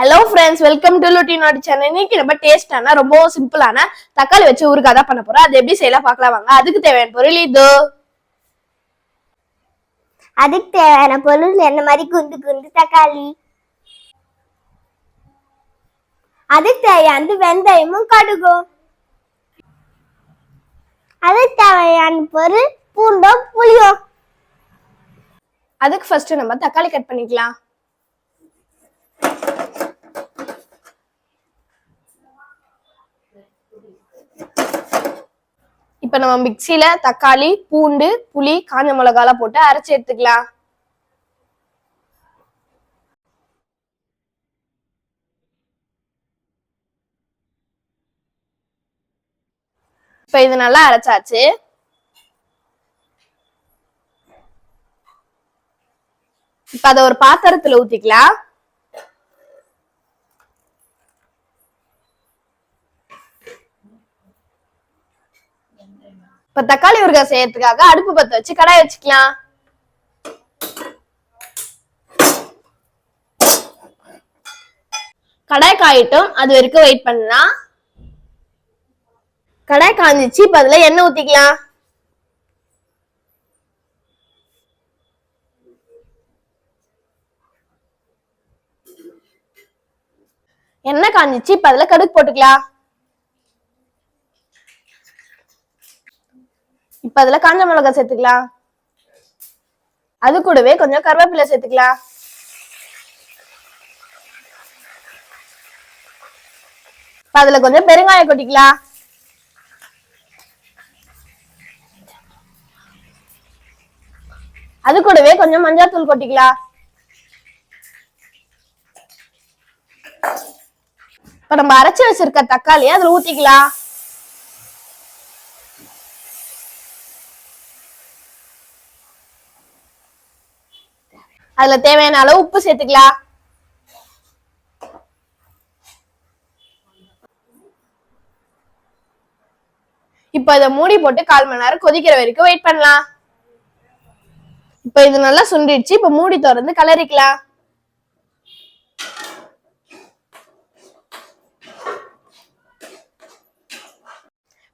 Hello friends welcome to Lutti நாட்டு channel இன்னைக்கு நம்ம டேஸ்டான ரொம்ப சிம்பிளான தக்காளி வச்சு ஊறுகாய் தான் பண்ண போறோம். அது எப்படி செய்யலாம் பார்க்கலாம் வாங்க. அதுக்கு தேவையான பொருள் இது. அதுக்கு தேவையான பொருள் என்ன மாதிரி? குண்டு குண்டு தக்காளி. அதுக்கு தேவையானது வெந்தயமும் கடுகும். அதுக்கு தேவையான பொருள் பூண்டும் புளியும். அதுக்கு ஃபர்ஸ்ட் நம்ம தக்காளி கட் பண்ணிக்கலாம். இப்ப நம்ம மிக்சியில தக்காளி பூண்டு புளி காஞ்ச மிளகாலாம் போட்டு அரைச்சு எடுத்துக்கலாம். இப்ப இது நல்லா அரைச்சாச்சு. இப்ப அத ஒரு பாத்திரத்துல ஊத்திக்கலாம். இப்ப தக்காளி ஊறுகாய் செய்யறதுக்காக அடுப்பு பத்த வச்சு கடாய் வச்சுக்கலாம். கடாய் காயிட்டும். அது வரைக்கும் வெயிட் பண்ணலாம். கடாய் காஞ்சிச்சு. இப்ப அதுல எண்ணெய் ஊத்திக்கலாம். எண்ணெய் காஞ்சிச்சு. இப்ப அதுல கடுகு போட்டுக்கலாம். இப்ப அதுல காஞ்ச மிளகாய் சேர்த்துக்கலாம். அது கூடவே கொஞ்சம் கருவேப்பிலை சேர்த்துக்கலாம். இப்ப அதுல கொஞ்சம் பெருங்காயம் கொட்டிக்கலாம். அது கூடவே கொஞ்சம் மஞ்சள் தூள் கொட்டிக்கலாம். இப்ப நம்ம அரைச்சு வச்சிருக்க தக்காளியை அதுல ஊத்திக்கலாம். அதுல தேவையான அளவு உப்பு சேர்த்துக்கலாம். இப்ப இதை மூடி போட்டு கால் மணி நேரம் கொதிக்கிற வரைக்கும் வெயிட் பண்ணலாம். இப்ப இது நல்லா சுண்டிடுச்சு. இப்ப மூடி திறந்து கலரிக்கலாம்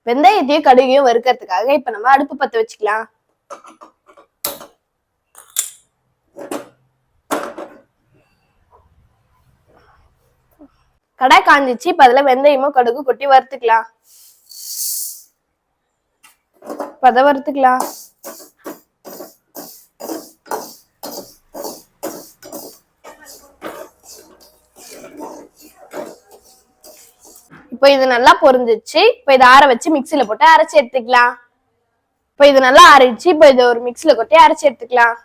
வெந்தயத்தையும் கடுகையும் வறுக்கிறதுக்காக இப்ப நம்ம அடுப்பு பத்த வச்சுக்கலாம். கடாய் காஞ்சிச்சு. இப்ப அதுல வெந்தயமோ கடுகு கொட்டி வறுத்துக்கலாம். இப்போ அதை வறுத்துக்கலாம். இப்போ இது நல்லா பொரிஞ்சிச்சு. இப்போ இதை ஆற வச்சு மிக்சியில போட்டு அரைச்சு எடுத்துக்கலாம். இப்போ இது நல்லா ஆறிடுச்சு. இப்போ இதை ஒரு மிக்சியில கொட்டி அரைச்சு எடுத்துக்கலாம்.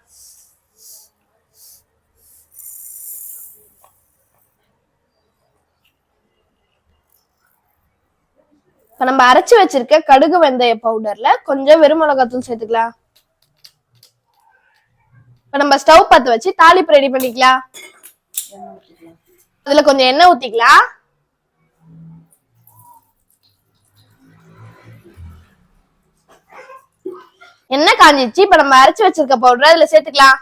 இப்ப நம்ம அரைச்சு வச்சிருக்க கடுகு வெந்தய பவுடர்ல கொஞ்சம் வெறும் மிளகாத்தூள் சேர்த்துக்கலாம். இப்ப நம்ம ஸ்டவ் பத்து வச்சு தாளிப்பு ரெடி பண்ணிக்கலாம். அதுல கொஞ்சம் எண்ணெய் ஊத்திக்கலாம். எண்ணெய் காஞ்சிச்சு இப்ப நம்ம அரைச்சு வச்சிருக்க பவுடர் அதுல சேர்த்துக்கலாம்.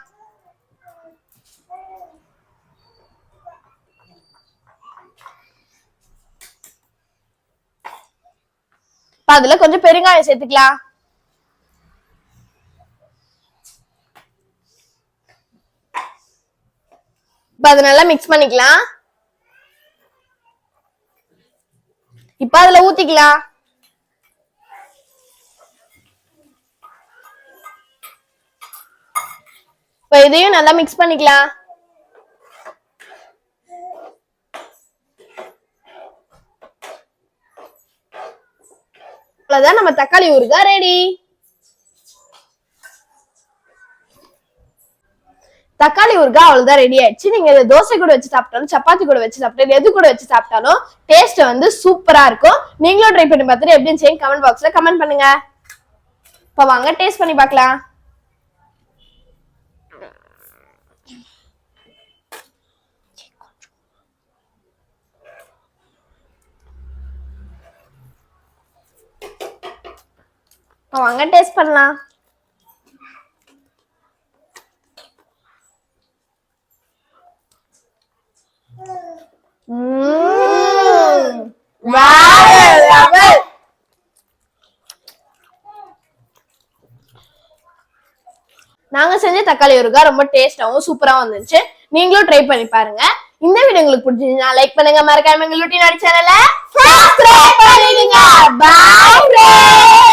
அதுல கொஞ்சம் பெருங்காயம் சேர்த்துக்கலாம். இப்ப அதை நல்லா மிக்ஸ் பண்ணிக்கலாம். இப்ப அதுல ஊத்திக்கலாம். இப்ப இதையும் நல்லா மிக்ஸ் பண்ணிக்கலாம். அவ்வளவுதான். நம்ம தக்காளி ஊறுகாய் ரெடி தக்காளி ஊறுகாய் அவ்வளவுதான் ரெடி ஆயிடுச்சு. நீங்க இதை தோசை கூட வச்சு சாப்பிட்டாலும் சப்பாத்தி கூட வச்சு சாப்பிட்டாலும் எது கூட வச்சு சாப்பிட்டாலும் டேஸ்ட் வந்து சூப்பரா இருக்கும். நீங்களும் ட்ரை பண்ணி பார்த்துட்டு எப்படின்னு செய்யுங்க. கமெண்ட் பாக்ஸ்ல கமெண்ட் பண்ணுங்க. இப்ப வாங்க டேஸ்ட் பண்ணி பார்க்கலாம். வாங்க டேஸ்ட் பண்ணலாம். நாங்க செஞ்ச தக்காளி ஊறுகாய் ரொம்ப டேஸ்டாவும் சூப்பராகவும் வந்துச்சு நீங்களும் ட்ரை பண்ணி பாருங்க. இந்த வீடியோ உங்களுக்கு பிடிச்சிருந்தா லைக் பண்ணுங்க. மறக்காம எங்களுக்கு லூட்டி சப்ஸ்கிரைப் பண்ணிடுங்க. பாய்